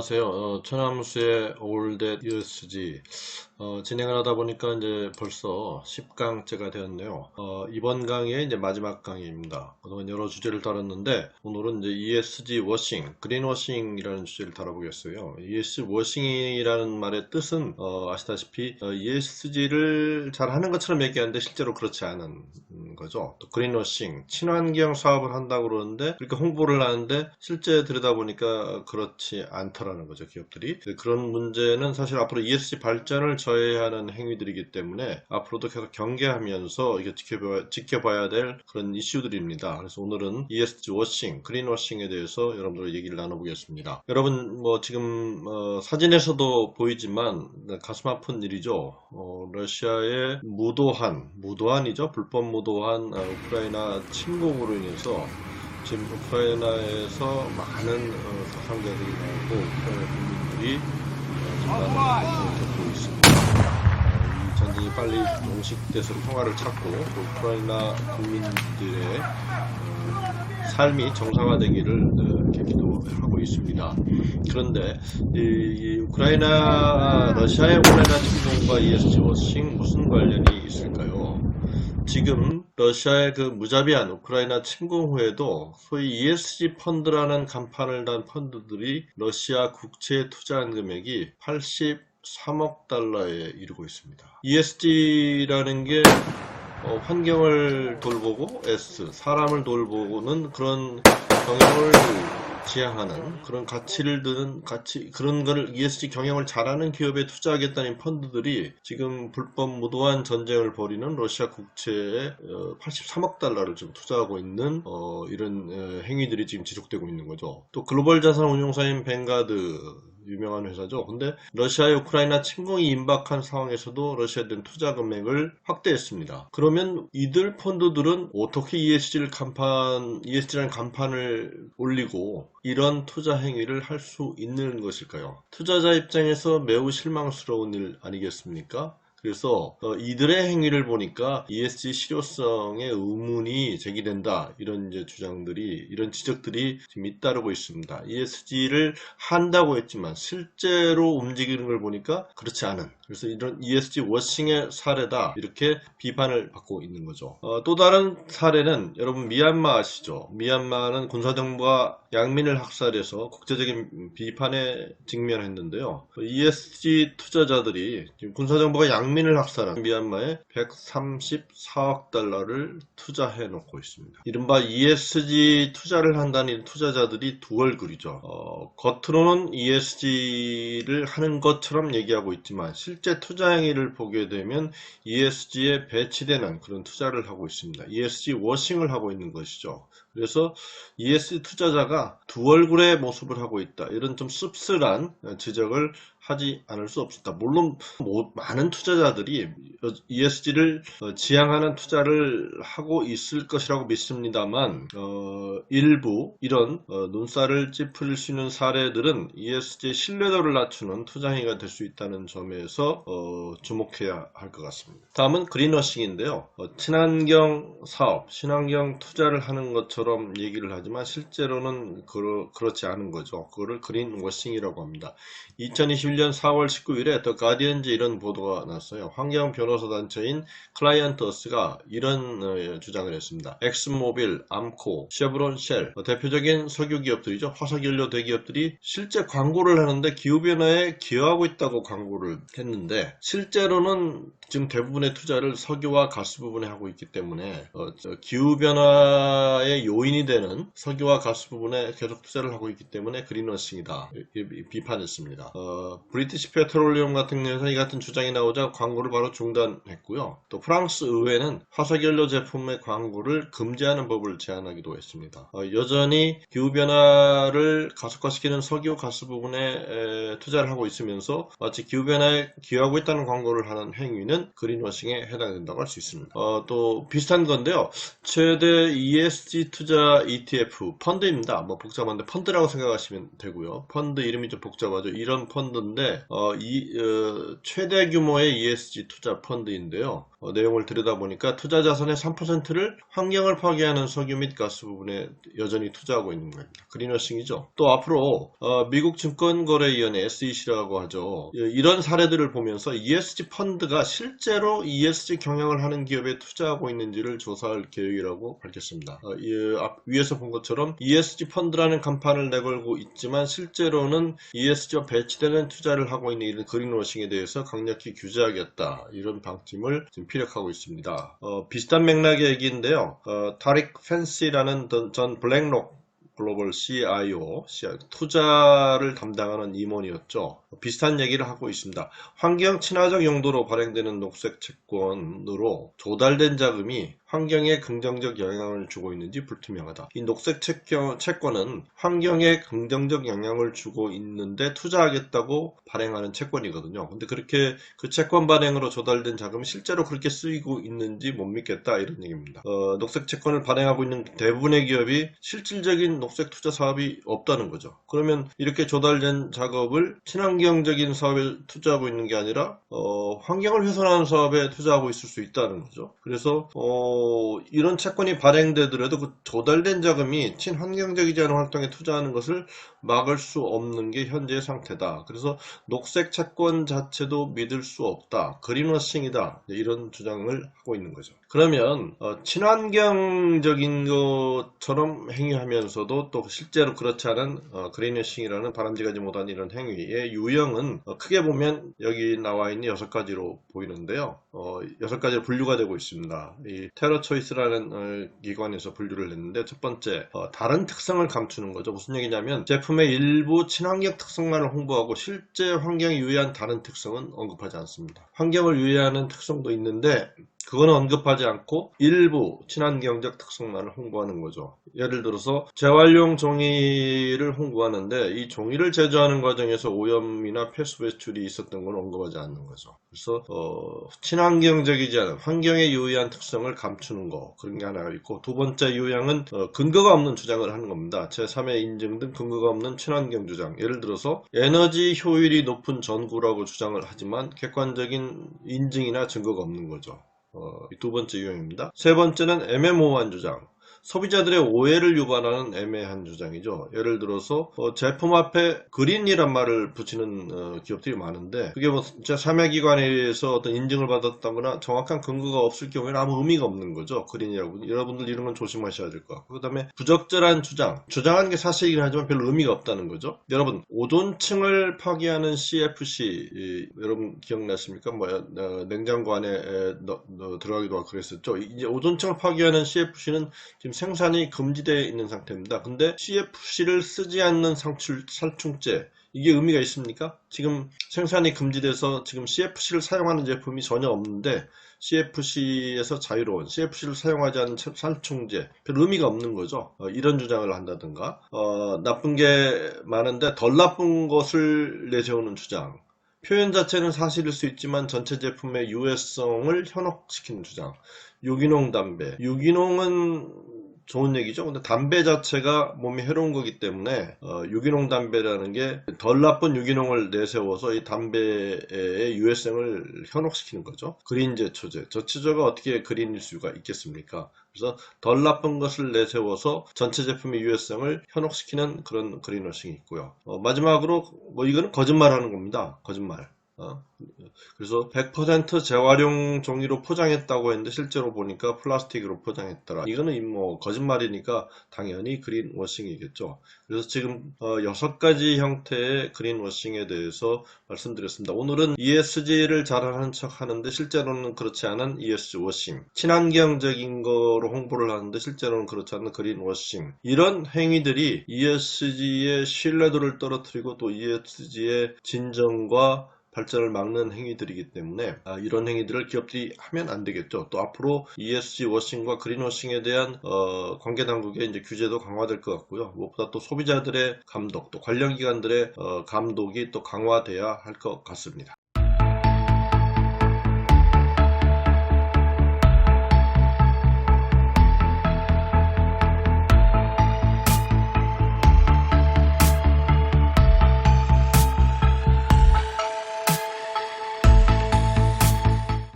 안녕하세요. 어, 천암수의 올댓 USG 어, 진행을 하다 보니까 이제 벌써 10강째가 되었네요. 어, 이번 강의 이제 마지막 강의입니다. 그동안 여러 주제를 다뤘는데 오늘은 이제 ESG 워싱, 그린 워싱이라는 주제를 다뤄보겠어요. ESG 워싱이라는 말의 뜻은 어, 아시다시피 ESG를 잘 하는 것처럼 얘기하는데 실제로 그렇지 않은 음, 거죠. 또 그린 워싱, 친환경 사업을 한다고 그러는데 그렇게 홍보를 하는데 실제 들여다보니까 그렇지 않더라는 거죠. 기업들이. 그런 문제는 사실 앞으로 ESG 발전을 저해하는 행위들이기 때문에 앞으로도 계속 경계하면서 이게 지켜봐야, 지켜봐야 될 그런 이슈들입니다. 그래서 오늘은 ESG 워싱, 그린 워싱에 대해서 여러분들과 얘기를 나눠보겠습니다. 여러분 뭐 지금 어, 사진에서도 보이지만 가슴 아픈 일이죠. 어, 러시아의 무도한, 무도한이죠. 불법 무도 한 어, 우크라이나 침공으로 인해서 지금 우크라이나에서 많은 어, 사상자들이 나오고 우크라이나 국민들이 어, 겪고 있습니다. 어, 이 전쟁이 빨리 종식돼서 평화를 찾고 또 우크라이나 국민들의 어, 삶이 정상화되기를 기도하고 있습니다. 그런데 이, 이 우크라이나 러시아의 우크라이나 침공과 ESG 워싱 무슨 관련이 있을까요? 지금 러시아의 그 무자비한 우크라이나 침공 후에도 소위 ESG 펀드라는 간판을 단 펀드들이 러시아 국채에 투자한 금액이 83억 달러에 이르고 있습니다. ESG라는 게 어, 환경을 돌보고 S, 사람을 돌보고는 그런 경영을 지향하는 그런 가치를 드는 가치 그런 거를 ESG 경영을 잘하는 기업에 투자하겠다는 펀드들이 지금 불법 무도한 전쟁을 벌이는 러시아 국채에 83억 달러를 지금 투자하고 있는 어, 이런 어, 행위들이 지금 지속되고 있는 거죠. 또 글로벌 자산 운용사인 뱅가드 유명한 회사죠. 근데 러시아의 우크라이나 침공이 임박한 상황에서도 러시아에 대한 투자 금액을 확대했습니다. 그러면 이들 펀드들은 어떻게 ESG를 간판, ESG라는 간판을 올리고 이런 투자 행위를 할 수 있는 것일까요? 투자자 입장에서 매우 실망스러운 일 아니겠습니까? 그래서 어, 이들의 행위를 보니까 ESG 실효성의 의문이 제기된다 이런 이제 주장들이 이런 지적들이 지금 잇따르고 있습니다. ESG를 한다고 했지만 실제로 움직이는 걸 보니까 그렇지 않은 그래서 이런 ESG 워싱의 사례다 이렇게 비판을 받고 있는 거죠. 어, 또 다른 사례는 여러분 미얀마 아시죠? 미얀마는 군사정부가 양민을 학살해서 국제적인 비판에 직면했는데요. ESG 투자자들이 군사정부가 양민을 학살한 미얀마에 134억 달러를 투자해 놓고 있습니다. 이른바 ESG 투자를 한다는 투자자들이 두 얼굴이죠. 어, 겉으로는 ESG를 하는 것처럼 얘기하고 있지만 실제 투자 행위를 보게 되면 ESG에 배치되는 그런 투자를 하고 있습니다. ESG 워싱을 하고 있는 것이죠. 그래서 ESG 투자자가 두 얼굴의 모습을 하고 있다. 이런 좀 씁쓸한 지적을 하지 않을 수 없습니다. 물론 뭐 많은 투자자들이 ESG를 지향하는 투자를 하고 있을 것이라고 믿습니다만 어, 일부 이런 어, 눈살을 찌푸릴 수 있는 사례들은 ESG 신뢰도를 낮추는 투자 행위가 될 수 있다는 점에서 어, 주목해야 할 것 같습니다. 다음은 그린워싱인데요. 어, 친환경 사업, 친환경 투자를 하는 것처럼 얘기를 하지만 실제로는 그러, 그렇지 않은 거죠. 그거를 그린워싱이라고 합니다. 2021년 4월 19일에 더 가디언즈 이런 보도가 났어요. 환경 변호사 단체인 클라이언트스가 이런 어, 주장을 했습니다. 엑스모빌, 암코, 쉐브론, 쉘 어, 대표적인 석유 기업들이죠. 화석연료 대기업들이 실제 광고를 하는데 기후변화에 기여하고 있다고 광고를 했는데 실제로는 지금 대부분의 투자를 석유와 가스 부분에 하고 있기 때문에 어, 기후변화의 요인이 되는 석유와 가스 부분에 계속 투자를 하고 있기 때문에 그린워싱이다 비판했습니다. 어, 브리티시 페트롤리움 같은 경우에서 이 같은 주장이 나오자 광고를 바로 중단했고요. 또 프랑스 의회는 화석연료 제품의 광고를 금지하는 법을 제안하기도 했습니다. 어, 여전히 기후변화를 가속화시키는 석유 가스 부분에 에, 투자를 하고 있으면서 마치 기후변화에 기여하고 있다는 광고를 하는 행위는 그린워싱에 해당된다고 할 수 있습니다. 어, 또 비슷한 건데요. 최대 ESG 투자 ETF 펀드입니다. 뭐 복잡한데 펀드라고 생각하시면 되고요. 펀드 이름이 좀 복잡하죠. 이런 펀드인데 어, 이, 어, 최대 규모의 ESG 투자 펀드인데요. 어, 내용을 들여다보니까 투자 자산의 3%를 환경을 파괴하는 석유 및 가스 부분에 여전히 투자하고 있는 겁니다. 그린워싱이죠. 또 앞으로 어, 미국 증권거래위원회 SEC라고 하죠. 예, 이런 사례들을 보면서 ESG 펀드가 실제로 ESG 경영을 하는 기업에 투자하고 있는지를 조사할 계획이라고 밝혔습니다. 어, 이, 앞- 위에서 본 것처럼 ESG 펀드라는 간판을 내걸고 있지만 실제로는 ESG와 배치되는 투자를 하고 있는 이런 그린워싱에 대해서 강력히 규제하겠다 이런 방침을 지금 피력하고 있습니다. 어, 비슷한 맥락의 얘기인데요. 어, 타릭 펜시라는 던- 전 블랙록 글로벌 CIO, 투자를 담당하는 임원이었죠. 비슷한 얘기를 하고 있습니다. 환경 친화적 용도로 발행되는 녹색 채권으로 조달된 자금이 환경에 긍정적 영향을 주고 있는지 불투명하다. 이 녹색 채권, 채권 은 환경에 긍정적 영향을 주고 있는데 투자하겠다고 발행하는 채권이거든요. 근데 그렇게 그 채권 발행으로 조달된 자금이 실제로 그렇게 쓰이고 있는지 못 믿겠다 이런 얘기입니다. 어, 녹색 채권을 발행하고 있는 대부분의 기업이 실질적인 녹색 투자 사업이 없다는 거죠. 그러면 이렇게 조달된 작업을 친환경적인 사업에 투자하고 있는 게 아니라 어, 환경을 훼손하는 사업에 투자하고 있을 수 있다는 거죠. 그래서 어, 이런 채권이 발행되더라도 그 조달된 자금이 친환경적이지 않은 활동에 투자하는 것을 막을 수 없는 게 현재의 상태다. 그래서 녹색 채권 자체도 믿을 수 없다. 그린워싱이다. 이런 주장을 하고 있는 거죠. 그러면 어, 친환경적인 것처럼 행위하면서도 또 실제로 그렇지 않은 어, 그린워싱이라는 바람직하지 못한 이런 행위의 유형은 어, 크게 보면 여기 나와 있는 여섯 가지로 보이는데요. 어, 여섯 가지로 분류가 되고 있습니다. 이 테러 초이스라는 어, 기관에서 분류를 했는데 첫 번째 어, 다른 특성을 감추는 거죠. 무슨 얘기냐면 제품의 일부 친환경 특성만을 홍보하고 실제 환경에 유의한 다른 특성은 언급하지 않습니다. 환경을 유의하는 특성도 있는데 그거는 언급하지 않고 일부 친환경적 특성만을 홍보하는 거죠. 예를 들어서 재활용 종이를 홍보하는데 이 종이를 제조하는 과정에서 오염이나 폐수 배출이 있었던 걸 언급하지 않는 거죠. 그래서 어, 친환경적이지 않은 환경에 유의한 특성을 감추는 거 그런 게 하나가 있고 두 번째 유형은 어, 근거가 없는 주장을 하는 겁니다. 제3의 인증 등 근거가 없는 친환경 주장. 예를 들어서 에너지 효율이 높은 전구라고 주장을 하지만 객관적인 인증이나 증거가 없는 거죠. 어, 이두 번째 유형입니다. 세 번째는 애매모호한 주장. 소비자들의 오해를 유발하는 애매한 주장이죠. 예를 들어서 어, 제품 앞에 그린이란 말을 붙이는 어, 기업들이 많은데 그게 뭐 진짜 사매기관에서 어떤 인증을 받았다거나 정확한 근거가 없을 경우에는 아무 의미가 없는 거죠. 그린이라고. 여러분들 이런 건 조심하셔야 될 것 같고 그 다음에 부적절한 주장. 주장하는 게 사실이긴 하지만 별로 의미가 없다는 거죠. 여러분 오존층을 파괴하는 CFC 이, 여러분 기억나십니까? 뭐 어, 냉장고 안에 에, 넣- 넣- 들어가기도 하고 그랬었죠. 이제 오존층을 파괴하는 CFC는 지금 생산이 금지되어 있는 상태입니다. 근데 CFC를 쓰지 않는 상출, 살충제 이게 의미가 있습니까? 지금 생산이 금지돼서 지금 CFC를 사용하는 제품이 전혀 없는데 CFC에서 자유로운 CFC를 사용하지 않는 체- 살충제 별 의미가 없는 거죠. 어, 이런 주장을 한다든가 어, 나쁜 게 많은데 덜 나쁜 것을 내세우는 주장 표현 자체는 사실일 수 있지만 전체 제품의 유해성을 현혹시키는 주장 유기농 담배. 유기농은 좋은 얘기죠. 근데 담배 자체가 몸에 해로운 거기 때문에 어, 유기농 담배라는 게 덜 나쁜 유기농을 내세워서 이 담배의 유해성을 현혹시키는 거죠. 그린 제 초제. 저체조가 어떻게 그린일 수가 있겠습니까? 그래서 덜 나쁜 것을 내세워서 전체 제품의 유해성을 현혹시키는 그런 그린워싱이 있고요. 어, 마지막으로 뭐 이거는 거짓말하는 겁니다. 거짓말. 어, 그래서 100% 재활용 종이로 포장했다고 했는데 실제로 보니까 플라스틱으로 포장했더라. 이거는 뭐 거짓말이니까 당연히 그린워싱이겠죠. 그래서 지금 어, 여섯 가지 형태의 그린워싱에 대해서 말씀드렸습니다. 오늘은 ESG를 잘하는 척 하는데 실제로는 그렇지 않은 ESG 워싱, 친환경적인 거로 홍보를 하는데 실제로는 그렇지 않은 그린워싱 이런 행위들이 ESG의 신뢰도를 떨어뜨리고 또 ESG의 진정과 발전을 막는 행위들이기 때문에 아, 이런 행위들을 기업들이 하면 안 되겠죠. 또 앞으로 ESG 워싱과 그린 워싱에 대한 어, 관계 당국의 이제 규제도 강화될 것 같고요. 무엇보다 또 소비자들의 감독, 또 관련 기관들의 어, 감독이 또 강화돼야 할 것 같습니다.